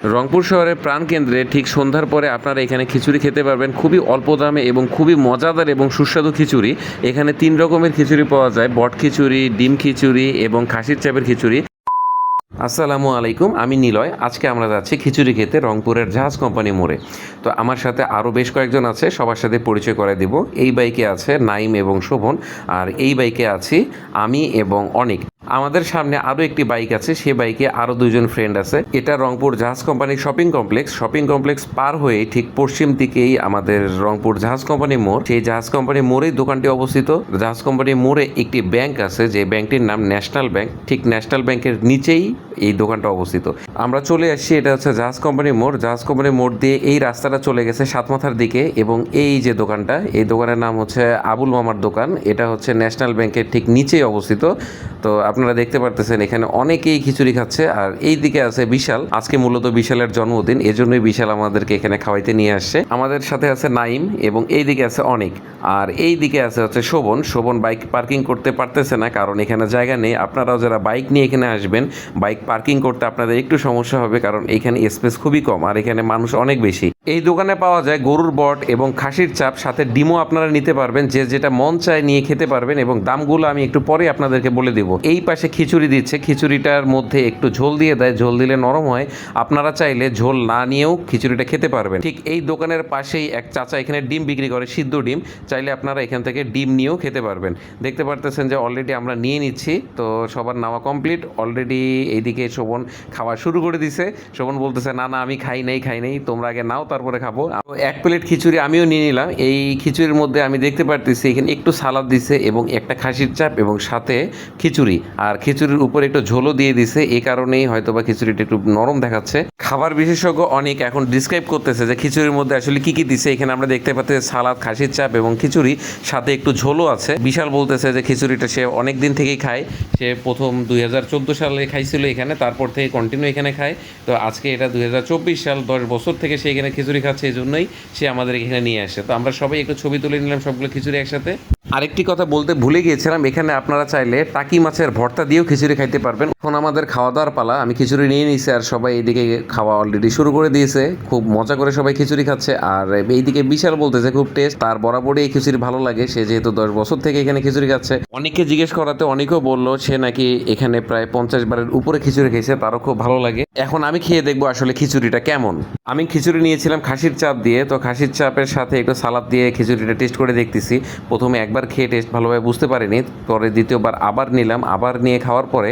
রংপুর শহরের প্রাণকেন্দ্রে ঠিক সন্ধ্যার পরে আপনারা এখানে খিচুড়ি খেতে পারবেন। খুবই অল্প দামে এবং খুবই মজাদার এবং সুস্বাদু খিচুড়ি। এখানে তিন রকমের খিচুড়ি পাওয়া যায়, বট খিচুড়ি, ডিম খিচুড়ি এবং খাসির চাপের খিচুড়ি। আসসালামু আলাইকুম, আমি নিলয়। আজকে আমরা যাচ্ছি খিচুড়ি খেতে রংপুরের জাহাজ কোম্পানি মোড়ে। তো আমার সাথে আরও বেশ কয়েকজন আছে, সবার সাথে পরিচয় করে দেব। এই বাইকে আছে নাইম এবং শোভন, আর এই বাইকে আছি আমি এবং অনিক। আমাদের সামনে আরও একটি বাইক আছে, সে বাইকে আরও দুজন ফ্রেন্ড আছে। এটা রংপুর জাহাজ company shopping complex shopping complex পার হয়ে ঠিক পশ্চিম দিকেই আমাদের রংপুর জাহাজ কোম্পানি মোড়। সেই জাহাজ কোম্পানি মোড়েই দোকানটি অবস্থিত। জাহাজ কোম্পানি মোড়ে একটি ব্যাংক আছে, যে ব্যাংকটির নাম ন্যাশনাল ব্যাংক ঠিক ন্যাশনাল ব্যাংকের নিচেই এই দোকানটা অবস্থিত। আমরা চলে আসছি, এটা হচ্ছে জাহাজ কোম্পানি মোড়। জাহাজ কোম্পানি মোড় দিয়ে এই রাস্তাটা চলে গেছে সাতমাথার দিকে এবং এই যে দোকানটা, এই দোকানের নাম হচ্ছে আবুল মামার দোকান। এটা হচ্ছে ন্যাশনাল ব্যাংকের ঠিক নিচেই অবস্থিত। তো আপনারা দেখতে পারতেছেন, এখানে অনেকেই খিচুড়ি খাচ্ছে। আর এই দিকে আছে বিশাল, আজকে মূলত বিশালের জন্মদিন, এজন্যই বিশাল আমাদেরকে এখানে খাওয়াইতে নিয়ে আসছে। আমাদের সাথে আছে নাইম এবং এই দিকে আছে অনেক। আর এই দিকে আছে হচ্ছে শোভন। শোভন বাইক পার্কিং করতে পারতেছে না, কারণ এখানে জায়গা নেই। আপনারাও যারা বাইক নিয়ে এখানে আসবেন, বাইক পার্কিং করতে আপনাদের একটু সমস্যা হবে, কারণ এখানে স্পেস খুবই কম আর এখানে মানুষ অনেক বেশি। এই দোকানে পাওয়া যায় গরুর বট এবং খাসির চাপ, সাথে ডিমও আপনারা নিতে পারবেন, যে যেটা মন চায় নিয়ে খেতে পারবেন এবং দামগুলো আমি একটু পরে আপনাদেরকে বলে দেবো। এই পাশে খিচুড়ি দিচ্ছে, খিচুড়িটার মধ্যে একটু ঝোল দিয়ে দেয়, ঝোল দিলে নরম হয়, আপনারা চাইলে ঝোল না নিয়েও খিচুড়িটা খেতে পারবেন। ঠিক এই দোকানের পাশেই এক চাচা এখানে ডিম বিক্রি করে, সিদ্ধ ডিম, চাইলে আপনারা এখান থেকে ডিম নিয়েও খেতে পারবেন। দেখতে পারতেছেন যে অলরেডি আমরা নিয়ে নিচ্ছি, তো সবার নেওয়া কমপ্লিট অলরেডি এইদিকে শোভন খাওয়া শুরু করে দিছে। শোভন বলতেছে, না না, আমি খাই নেই খাই নেই, তোমরা আগে নাও, তারপরে খাব। এক প্লেট খিচুড়ি আমিও নিয়ে নিলাম। এই খিচুড়ির মধ্যে আমি দেখতে পারতেছি, এখানে একটু সালাদ দিছে এবং একটা খাসির চাপ এবং সাথে খিচুড়ি। আর খিচুড়ির উপর একটু ঝোলও দিয়ে দিছে এই কারণেই হয়তো বা খিচুড়িটা একটু নরম দেখাচ্ছে। খাবার বিশেষজ্ঞ অনেক এখন ডিসক্রাইব করতেছে যে খিচুড়ির মধ্যে আসলে কি কি দিছে। এখানে আমরা দেখতে পাচ্ছি সালাদ, খাসির চাপ এবং খিচুড়ি, সাথে একটু ঝোলও আছে। বিশাল বলতেছে যে খিচুড়িটা সে অনেক দিন থেকেই খায়। সে প্রথম দুই হাজার চোদ্দ সালে খাইছিল এখানে। তারপর থেকে কন্টিনিউ এখানে খায়। তো আজকে এটা দুই হাজার চব্বিশ সাল, দশ বছর থেকে সে এখানে খিচুড়ি খাচ্ছে, এই জন্যই সে আমাদের এখানে নিয়ে আসে। তো আমরা সবাই একটু ছবি তুলে নিলাম সবগুলো খিচুড়ি একসাথে। আরেকটি কথা বলতে ভুলে গিয়েছিলাম, এখানে আপনারা চাইলে টাকি মাছের ভর্তা দিয়েও খিচুড়ি খাইতে পারবেন। এখন আমাদের খাওয়া দাওয়ার পালা, আমি খিচুড়ি নিয়ে নিয়েছি আর সবাই এইদিকে খাওয়া অলরেডি শুরু করে দিয়েছে। খুব মজা করে সবাই খিচুড়ি খাচ্ছে আর এইদিকে বিশাল বলতেছে, খুব টেস্ট তার বরাবরই এই খিচুড়ি ভালো লাগে, সে যেহেতু দশ বছর থেকে এখানে খিচুড়ি খাচ্ছে। অনেককে জিজ্ঞেস করাতে অনেকেও বলল, সে নাকি এখানে প্রায় পঞ্চাশ বারের উপরে খিচুড়ি খেয়েছে তারও খুব ভালো লাগে। এখন আমি খেয়ে দেখব আসলে খিচুড়িটা কেমন। আমি খিচুড়ি নিয়েছিলাম খাসির চাপ দিয়ে, তো খাসির চাপের সাথে একটু সালাদ দিয়ে খিচুড়িটা টেস্ট করে দেখতেছি। প্রথমে একবার খেয়ে টেস্ট ভালোভাবে বুঝতে পারিনি, পরে দ্বিতীয়বার আবার নিলাম, আবার নিয়ে খাওয়ার পরে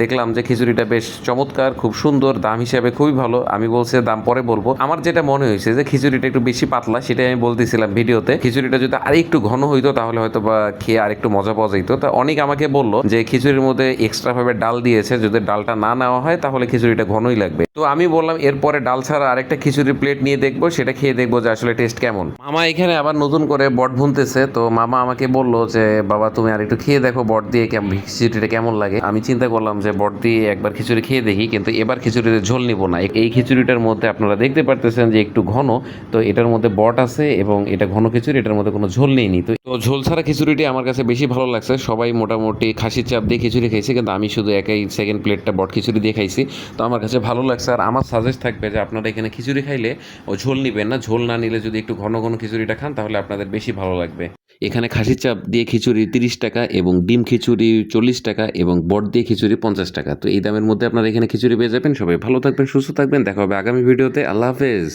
দেখলাম যে খিচুড়িটা বেশ চমৎকার, খুব সুন্দর, দাম হিসাবে খুবই ভালো। আমি বলছি দাম পরে বলব। আমার যেটা মনে হয়েছে যে খিচুড়িটা একটু বেশি পাতলা, সেটাই আমি বলতেছিলাম ভিডিওতে। খিচুড়িটা যদি আরেকটু ঘন হইতো, তাহলে হয়তো বা খেয়ে আরেকটু মজা পাওয়া যেত তা অনেক আমাকে বলল যে খিচুড়ির মধ্যে এক্সট্রাভাবে ডাল দিয়েছে, যদি ডালটা না নেওয়া হয়, তাহলে খিচুড়িটা ঘনই লাগবে। তো আমি বললাম, এরপরে ডাল ছাড়া আরেকটা খিচুড়ির প্লেট নিয়ে দেখব, সেটা খেয়ে দেখব যে আসলে টেস্ট কেমন। মামা এখানে আবার নতুন করে বট ভুনতেছে, তো মামা আমাকে বলল যে, বাবা, তুমি আর একটু খেয়ে দেখো বট দিয়ে খিচুড়িটা কেমন লাগে? আমি চিন্তা করলাম যে, বট দিয়ে একবার খিচুড়ি খেয়ে দেখি, কিন্তু এবার খিচুড়িতে ঝোল নিব না। এই খিচুড়িটার মধ্যে আপনারা দেখতে পারতেছেন যে, একটু ঘন। তো এটার মধ্যে বট আছে এবং এটা ঘন খিচুড়ি, এটার মধ্যে কোনো ঝোল নেই তো তো ঝোল ছাড়া খিচুড়িটি আমার কাছে বেশি ভালো লাগছে। সবাই মোটামুটি খাসির চাপ দিয়ে খিচুড়ি খাইছে, কিন্তু আমি শুধু একাই সেকেন্ড প্লেটটা বট খিচুড়ি দিয়ে খাইছি। তো আমার কাছে ভালো লাগছে। আর আমার সাজেস্ট থাকবে যে, আপনারা এখানে খিচুড়ি খাইলে ও ঝোল নেবেন না। ঝোল না নিলে যদি একটু ঘন ঘন খিচুড়িটা খান, তাহলে আপনাদের বেশি ভালো লাগবে। এখানে খাসির চাপ দিয়ে খিচুড়ি তিরিশ টাকা এবং ডিম খিচুড়ি চল্লিশ টাকা এবং বট দিয়ে খিচুড়ি পঞ্চাশ টাকা। তো এই দামের মধ্যে আপনারা এখানে খিচুড়ি পেয়ে যাবেন। সবাই ভালো থাকবেন, সুস্থ থাকবেন। দেখা হবে আগামী ভিডিওতে। আল্লাহ হাফেজ।